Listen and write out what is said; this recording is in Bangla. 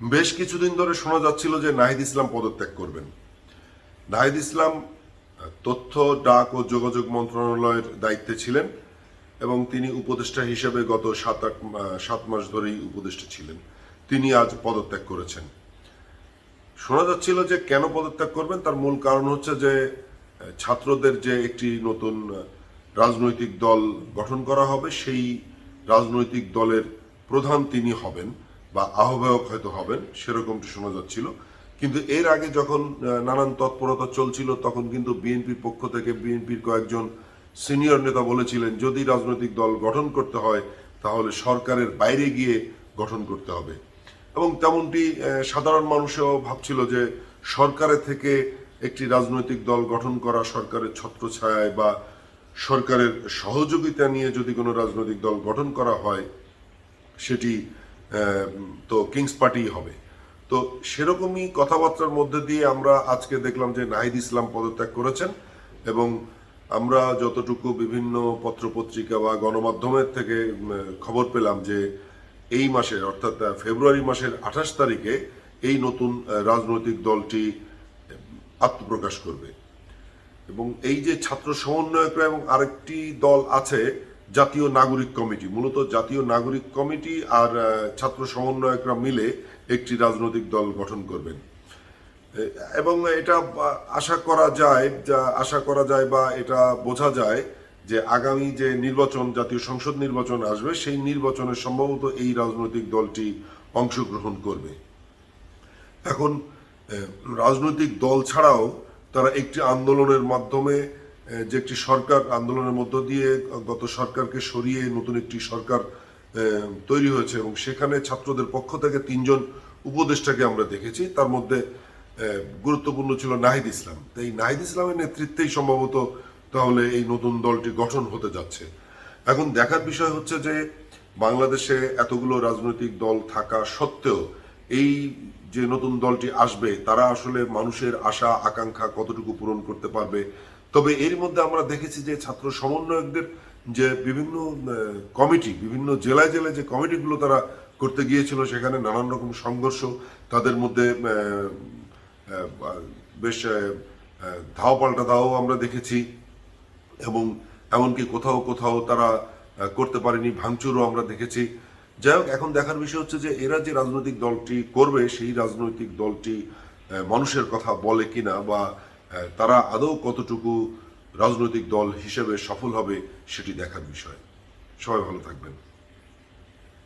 বেশ কিছুদিন ধরে শোনা যাচ্ছিল যে নাহিদ ইসলাম পদত্যাগ করবেন। নাহিদ ইসলাম তথ্য, ডাক ও যোগাযোগ মন্ত্রণালয়ের দায়িত্বে ছিলেন এবং তিনি উপদেষ্টা হিসেবে গত সাত আট সাত মাস ধরেই উপদেষ্টা ছিলেন। তিনি আজ পদত্যাগ করেছেন। শোনা যাচ্ছিল যে কেন পদত্যাগ করবেন, তার মূল কারণ হচ্ছে যে ছাত্রদের যে একটি নতুন রাজনৈতিক দল গঠন করা হবে, সেই রাজনৈতিক দলের প্রধান তিনি হবেন। বা আহ্বায়ক হয়তো হবেন, সেরকমটি শোনা যাচ্ছিল। কিন্তু এর আগে যখন নানান তৎপরতা চলছিল, তখন কিন্তু বিএনপির পক্ষ থেকে বিএনপির কয়েকজন সিনিয়র নেতা বলেছিলেন, যদি রাজনৈতিক দল গঠন করতে হয়, তাহলে সরকারের বাইরে গিয়ে গঠন করতে হবে। এবং তেমনটি সাধারণ মানুষও ভাবছিল যে সরকারের থেকে একটি রাজনৈতিক দল গঠন করা সরকারের ছত্রছায়ায় বা সরকারের সহযোগিতা নিয়ে যদি কোনো রাজনৈতিক দল গঠন করা হয়, সেটি তো কিংস পার্টি হবে। তো সেরকমই কথাবার্তার মধ্যে দিয়ে আমরা আজকে দেখলাম যে নাহিদ ইসলাম পদত্যাগ করেছেন এবং আমরা যতটুকু বিভিন্ন পত্রপত্রিকা বা গণমাধ্যমের থেকে খবর পেলাম যে এই মাসের অর্থাৎ ফেব্রুয়ারি মাসের আঠাশ তারিখে এই নতুন রাজনৈতিক দলটি আত্মপ্রকাশ করবে। এবং এই যে ছাত্র সমন্বয়করা এবং আরেকটি দল আছে জাতীয় নাগরিক কমিটি, মূলত জাতীয় নাগরিক কমিটি আর ছাত্র সমন্বয়করা মিলে একটি রাজনৈতিক দল গঠন করবেন। এবং এটা আশা করা যায়, যা আশা করা যায় বা এটা বোঝা যায় যে আগামী যে নির্বাচন, জাতীয় সংসদ নির্বাচন আসবে, সেই নির্বাচনে সম্ভবত এই রাজনৈতিক দলটি অংশগ্রহণ করবে। এখন রাজনৈতিক দল ছাড়াও তারা একটি আন্দোলনের মাধ্যমে যে একটি সরকার আন্দোলনের মধ্য দিয়ে গত সরকারকে সরিয়ে নতুন একটি সরকার তৈরি হয়েছে এবং সেখানে ছাত্রদের পক্ষ থেকে তিনজন উপদেষ্টাকে আমরা দেখেছি। তার মধ্যে গুরুত্বপূর্ণ ছিল নাহিদ ইসলাম। তো এই নাহিদ ইসলামের নেতৃত্বেই সম্ভবত তাহলে এই নতুন দলটি গঠন হতে যাচ্ছে। এখন দেখার বিষয় হচ্ছে যে বাংলাদেশে এতগুলো রাজনৈতিক দল থাকা সত্ত্বেও এই যে নতুন দলটি আসবে, তারা আসলে মানুষের আশা, আকাঙ্ক্ষা কতটুকু পূরণ করতে পারবে তবে এর মধ্যে আমরা দেখেছি যে ছাত্র সমন্বয়কদের যে বিভিন্ন কমিটি, বিভিন্ন জেলায় জেলায় যে কমিটিগুলো তারা করতে গিয়েছিল, সেখানে নানান রকম সংঘর্ষ, তাদের মধ্যে বেশ ধাও পাল্টা ধাও আমরা দেখেছি এবং এমনকি কোথাও কোথাও তারা করতে পারেনি, ভাঙচুরও আমরা দেখেছি। যাই হোক, এখন দেখার বিষয় হচ্ছে যে এরা যে রাজনৈতিক দলটি করবে, সেই রাজনৈতিক দলটি মানুষের কথা বলে কিনা বা তারা আদৌ কতটুকু রাজনৈতিক দল হিসেবে সফল হবে সেটি দেখার বিষয়। সবাই ভালো থাকবেন।